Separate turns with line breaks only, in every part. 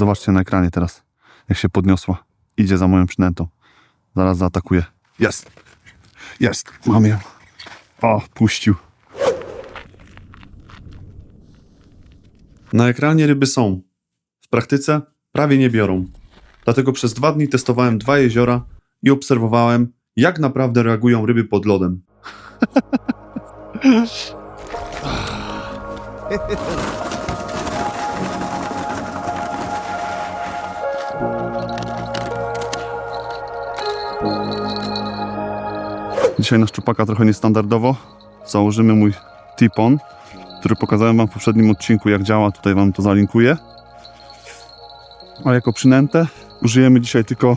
Zobaczcie na ekranie teraz, jak się podniosła. Idzie za moją przynętą. Zaraz zaatakuje. Jest! Jest! Mam ją. O, puścił.
Na ekranie ryby są. W praktyce prawie nie biorą. Dlatego przez dwa dni testowałem dwa jeziora i obserwowałem, jak naprawdę reagują ryby pod lodem.
Dzisiaj na szczupaka trochę niestandardowo. Założymy mój tip-on, który pokazałem Wam w poprzednim odcinku, jak działa. Tutaj Wam to zalinkuję. A jako przynętę użyjemy dzisiaj tylko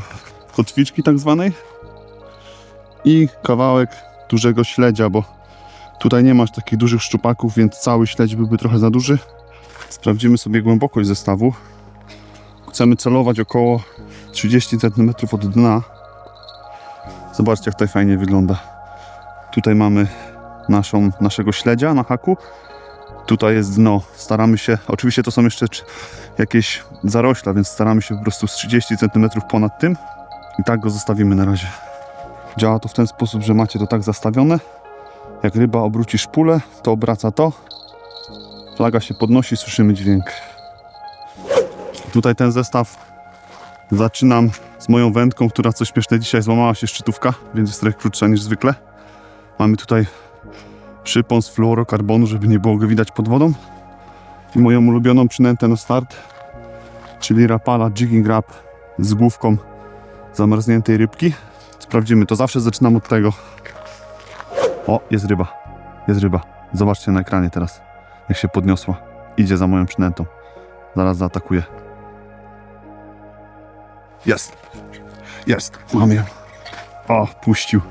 kotwiczki tak zwanej i kawałek dużego śledzia, bo tutaj nie masz takich dużych szczupaków, więc cały śledź byłby trochę za duży. Sprawdzimy sobie głębokość zestawu. Chcemy celować około 30 cm od dna. Zobaczcie, jak tutaj fajnie wygląda. Tutaj mamy naszą, naszego śledzia na haku. Tutaj jest dno. Staramy się, oczywiście to są jeszcze cz- jakieś zarośla, więc staramy się po prostu z 30 cm ponad tym i tak go zostawimy na razie. Działa to w ten sposób, że macie to tak zastawione. Jak ryba obróci szpulę, to obraca to. Flaga się podnosi, słyszymy dźwięk. Tutaj ten zestaw zaczynam z moją wędką, która coś śmieszne dzisiaj złamała się szczytówka, więc jest trochę krótsza niż zwykle. Mamy tutaj przypon z fluorokarbonu, żeby nie było go widać pod wodą. I moją ulubioną przynętę na start, czyli Rapala Jigging Rap z główką zamarzniętej rybki. Sprawdzimy, to zawsze zaczynam od tego. O, jest ryba. Jest ryba. Zobaczcie na ekranie teraz, jak się podniosła. Idzie za moją przynętą. Zaraz zaatakuje. Jest. Jest. Mam ją. O, puścił.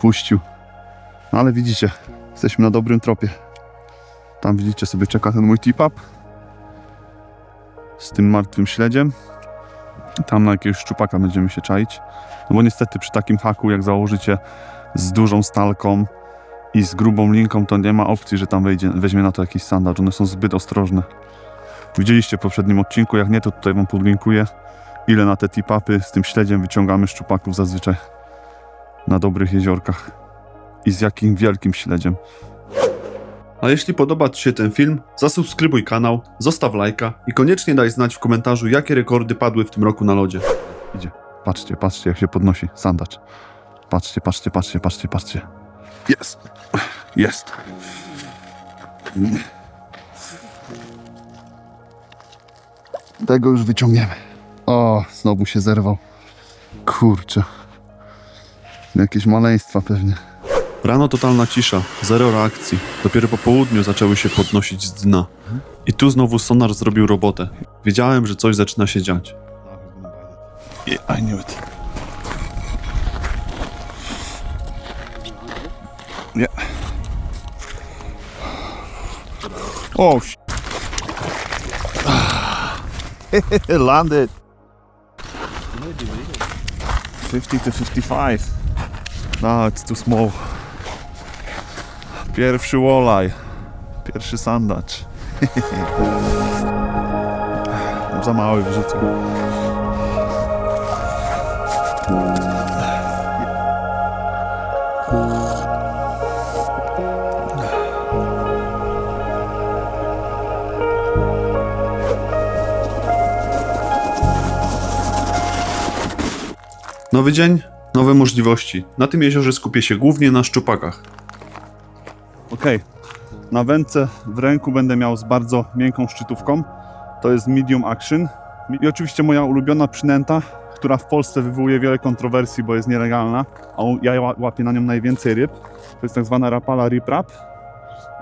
Puścił. No ale widzicie, jesteśmy na dobrym tropie. Tam widzicie sobie czeka ten mój tip-up. Z tym martwym śledziem. Tam na jakiegoś szczupaka będziemy się czaić. No bo niestety przy takim haku, jak założycie z dużą stalką i z grubą linką, to nie ma opcji, że tam wejdzie, weźmie na to jakiś sandacz. One są zbyt ostrożne. Widzieliście w poprzednim odcinku, jak nie, to tutaj wam podlinkuję ile na te tip-upy z tym śledziem wyciągamy szczupaków zazwyczaj na dobrych jeziorkach i z jakim wielkim śledziem.
A jeśli podoba Ci się ten film, zasubskrybuj kanał, zostaw lajka i koniecznie daj znać w komentarzu, jakie rekordy padły w tym roku na lodzie.
Idzie. Patrzcie, patrzcie jak się podnosi sandacz. Patrzcie, patrzcie, patrzcie, patrzcie, patrzcie. Jest. Jest. Tego już wyciągniemy. O, znowu się zerwał. Kurczę. Jakieś maleństwa pewnie.
Rano totalna cisza, zero reakcji. Dopiero po południu zaczęły się podnosić z dna. I tu znowu sonar zrobił robotę. Wiedziałem, że coś zaczyna się dziać.
Yeah, I knew it. Yeah. Oh, sh- landed. 50 to 55. No, it's too small. Pierwszy walleye. Pierwszy sandacz. Za mały wrzucę.
Nowy dzień, nowe możliwości. Na tym jeziorze skupię się głównie na szczupakach.
Okej. Na wędce w ręku będę miał z bardzo miękką szczytówką. To jest medium action. I oczywiście moja ulubiona przynęta, która w Polsce wywołuje wiele kontrowersji, bo jest nielegalna, a ja ła- łapię na nią najwięcej ryb. To jest tak zwana Rapala Rip Rap.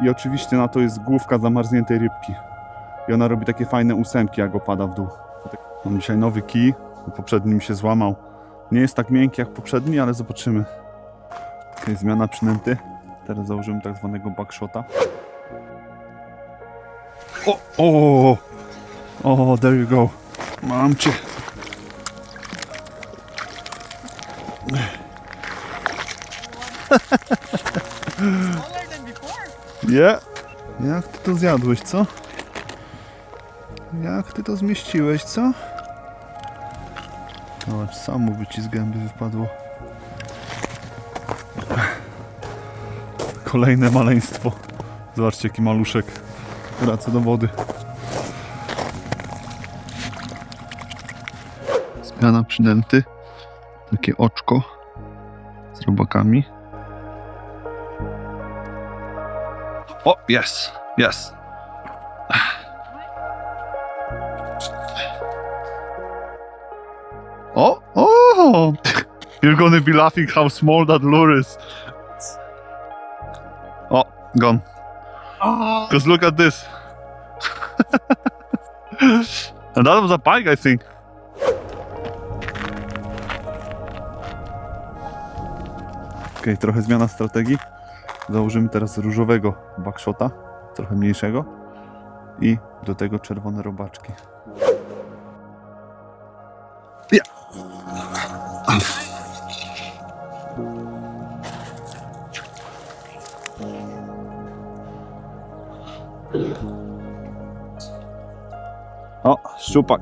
I oczywiście na to jest główka zamarzniętej rybki. I ona robi takie fajne ósemki, jak opada w dół. Mam dzisiaj nowy kij, poprzedni mi się złamał. Nie jest tak miękki jak poprzedni, ale zobaczymy. Okej, zmiana przynęty. Teraz założymy tak zwanego backshota. O, o, o, there you go. Mam cię. Nie. Jak ty to zjadłeś, co? Jak ty to zmieściłeś, co? Zobacz, samo by ci z gęby wypadło. Kolejne maleństwo. Zobaczcie, jaki maluszek. Wraca do wody. Zmiana przynęty. Takie oczko z robakami. O, jest, jest. You're gonna be laughing how small that lure is. Oh, gone. Because look at this. and that was a pike, I think. Okej, trochę zmiana strategii. Założymy teraz różowego backshota, trochę mniejszego. I do tego czerwone robaczki. あ、しょっぱ。